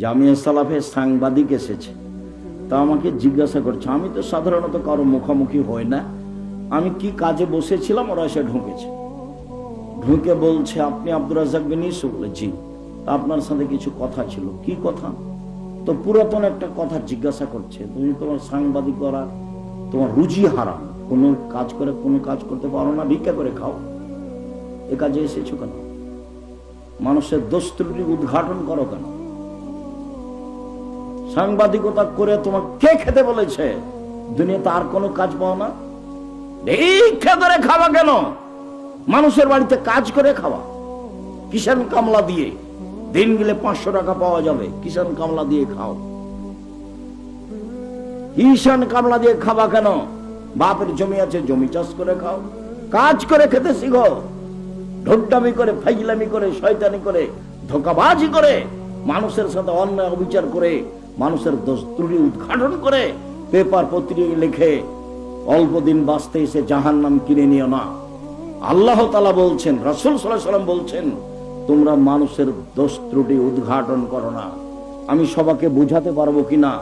জামিয়া সালাফে সাংবাদিক এসেছে। তা আমাকে জিজ্ঞাসা করছে, আমি তো সাধারণত কারও মুখোমুখি হই না। আমি কি কাজে বসেছিলাম? ওরা এসে ঢুকেছে। ঢুকে বলছে, আপনি আব্দুর রাজাক বিন ইউসুফ? বলে তা আপনার সাথে কিছু কথা ছিল। কি কথা? তো পুরাতন একটা কথা জিজ্ঞাসা করছে, তুমি তোমার সাংবাদিক করার তোমার রুচি হারাম। কোনো কাজ করে, কোনো কাজ করতে পারো না, ভিক্ষা করে খাও। এ কাজে এসেছ কেন? মানুষের দোষ উদ্ঘাটন করো কেন? সাংবাদিকতা করে তোমার কে খেতে বলেছে? দুনিয়াতে আর কোনো কাজ পাও না? ভিক্ষা করে খাওয়া কেন? মানুষের বাড়িতে কাজ করে খাওয়া। কিষান কামলা দিয়ে দিন গেলে পাঁচশো টাকা পাওয়া যাবে। কিষান কামলা দিয়ে খাও। কিষান কামলা দিয়ে খাওয়া কেন? বাপের জমি আছে, জমি চাষ করে খাও। কাজ করে খেতে শিখো। ঢোকটামি করে, ফাইজলামি করে, শয়তানি করে, ধোকাবাজি করে মানুষের সাথে অন্যায় অবিচার করে মানুষের দোষ ত্রুটি উদ্ঘাটন করে পেপার পত্রিকা লিখে অল্প দিন বাঁচতে এসে জাহান নাম কিনে নিও না। আল্লাহ তালা বলছেন, রসুল সাল্লাম বলছেন, তোমরা মানুষের দোষ ত্রুটি উদ্ঘাটন করো না। আমি সবাকে বুঝাতে পারব কিনা?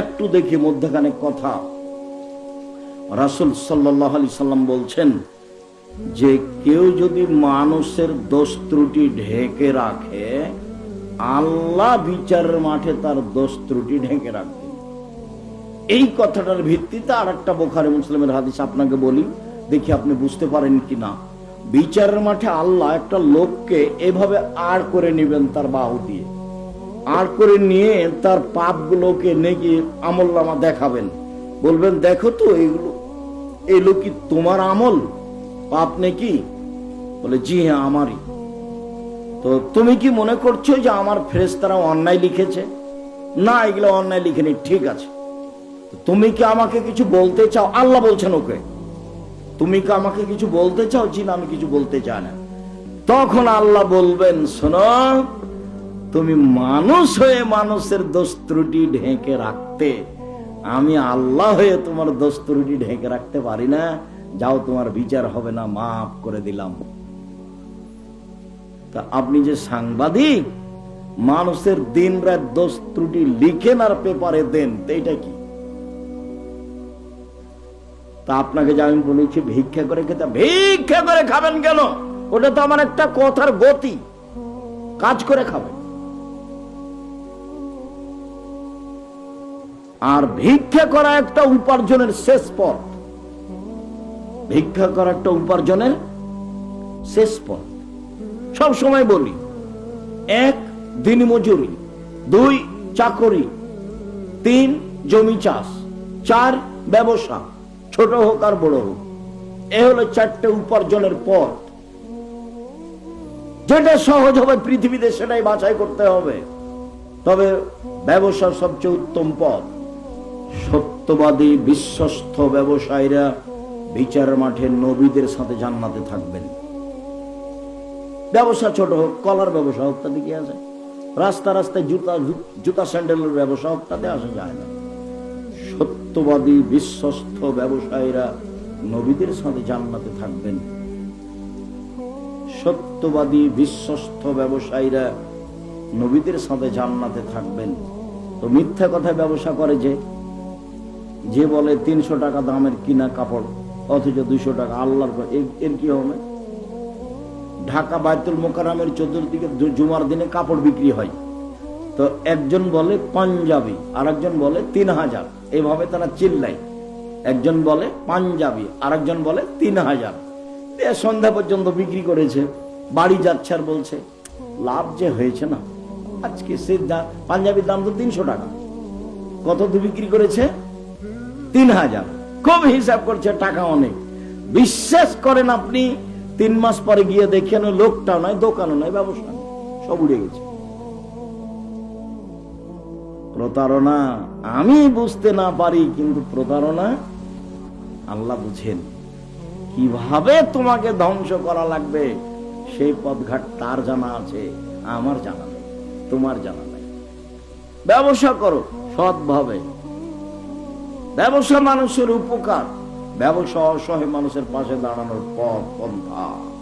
একটু দেখি মধ্যখানে কথা। রাসুল সাল্লাহ আলি সাল্লাম বলছেন, যে কেউ যদি মানুষের দোষ ত্রুটি ঢেকে রাখে আল্লাহ বিচারের মাঠে তার দোষ ত্রুটি ঢেকে রাখবেন এই কথাটার ভিত্তিতে আর একটা বোখারে মুসলিমের হাদিস আপনাকে বলি, দেখি আপনি বুঝতে পারেন কি না বিচারের মাঠে আল্লাহ একটা লোককে এভাবে আর করে নেবেন তার বাহু দিয়ে। আর করে নিয়ে তার পাপগুলোকে নেকি আমল দেখাবেন। বলবেন, দেখো তো এইগুলো এগুলো কি তোমার আমল? পাপ নাকি? বলে, জি হ্যাঁ আমারই। তো তুমি কি মনে করছ যে আমার ফেরেস্তারা অন্যায় লিখেছে? না, এগুলো অন্যায় লিখেনি, ঠিক আছে। তুমি কি আমাকে কিছু বলতে চাও? আল্লাহ বলছেন ওকে। তুমি কি আমাকে কিছু বলতে চাও? জি আমি কিছু বলতে চাই না। তখন আল্লাহ বলবেন, শোনো, তুমি মানুষ হয়ে মানুষের দোষ ত্রুটি ঢেকে রাখতে, আমি আল্লাহ হয়ে তোমার দোষ ত্রুটি ঢেকে রাখতে পারি না। যাও, তোমার বিচার হবে না, মাফ করে দিলাম। তা আপনি যে সাংবাদিক, মানুষের দিন রাত দোষ ত্রুটি লিখেন আর পেপারে দেন এটা কি? তা আপনাকে যে আমি বলেছি ভিক্ষা করে খেতে, ভিক্ষা করে খাবেন কেন? ওটা তো আমার একটা কথার গতি। কাজ করে খাবেন। আর ভিক্ষা করা একটা উপার্জনের শেষ পথ। ভিক্ষা করা একটা উপার্জনের শেষ পথ। সব সময় বলি, এক, দিন মজুরি, দুই, চাকরি, তিন, জমি চাষ, চার, ব্যবসা, ছোট হোক আর বড় হোক। এ হলো চারটে উপার্জনের পথ। যেটা সহজ হবে পৃথিবীতে সেটাই বাছাই করতে হবে। তবে ব্যবসা সবচেয়ে উত্তম পথ, সত্যবাদী, বিশ্বস্ত ব্যবসায়ীরা বিচার মাঠে নবীদের সাথে জান্নাতে থাকবেন। ব্যবসা ছোট হোক, কলার ব্যবসা হোক, তাতে কি আছে? রাস্তা রাস্তায় জুতা জুতা স্যান্ডেলের ব্যবসা হোক, তাতে আসা যায় না। সত্যবাদী, বিশ্বস্ত ব্যবসায়ীরা নবীদের সাথে জান্নাতে থাকবেন। সত্যবাদী, বিশ্বস্ত ব্যবসায়ীরা নবীদের সাথে জান্নাতে থাকবেন। তো মিথ্যা কথায় ব্যবসা করে যে যে বলে তিনশো টাকা দামের কিনা কাপড়, অথচ দুইশো টাকা আল্লাহর এর কি হবে? ঢাকা বায়তুল মোকারামের চতুর্দিকে জুমার দিনে কাপড় বিক্রি হয়। তো একজন বলে পাঞ্জাবি আর একজন বলে তিন হাজার। এইভাবে তারা চিল্লায়। একজন বলে পাঞ্জাবি আর একজন বলে তিন হাজার। সন্ধ্যা পর্যন্ত বিক্রি করেছে। বাড়ি যাচ্ছে আর বলছে, লাভ যে হয়েছে না। আজকে সে পাঞ্জাবির দাম তো তিনশো টাকা। কত বিক্রি করেছে? তিন হাজার। খুব হিসাব করছে, টাকা অনেক। বিশ্বাস করেন আপনি তিন মাস পরে গিয়ে দেখেন লোকটাও নয় দোকানও নয় ব্যবসা সব উড়ে গেছে। প্রতারণা আমি বুঝতে না পারি, কিন্তু প্রতারণা আল্লাহ বুঝেন। কীভাবে তোমাকে ধ্বংস করা লাগবে, সেই পথঘাট তার জানা আছে, আমার জানা নেই, তোমার জানা নেই। ব্যবসা করো, সৎভাবে। ব্যবসা মানুষের উপকার। ব্যবসা অসহায় মানুষের পাশে দাঁড়ানোর পথ পন্থা।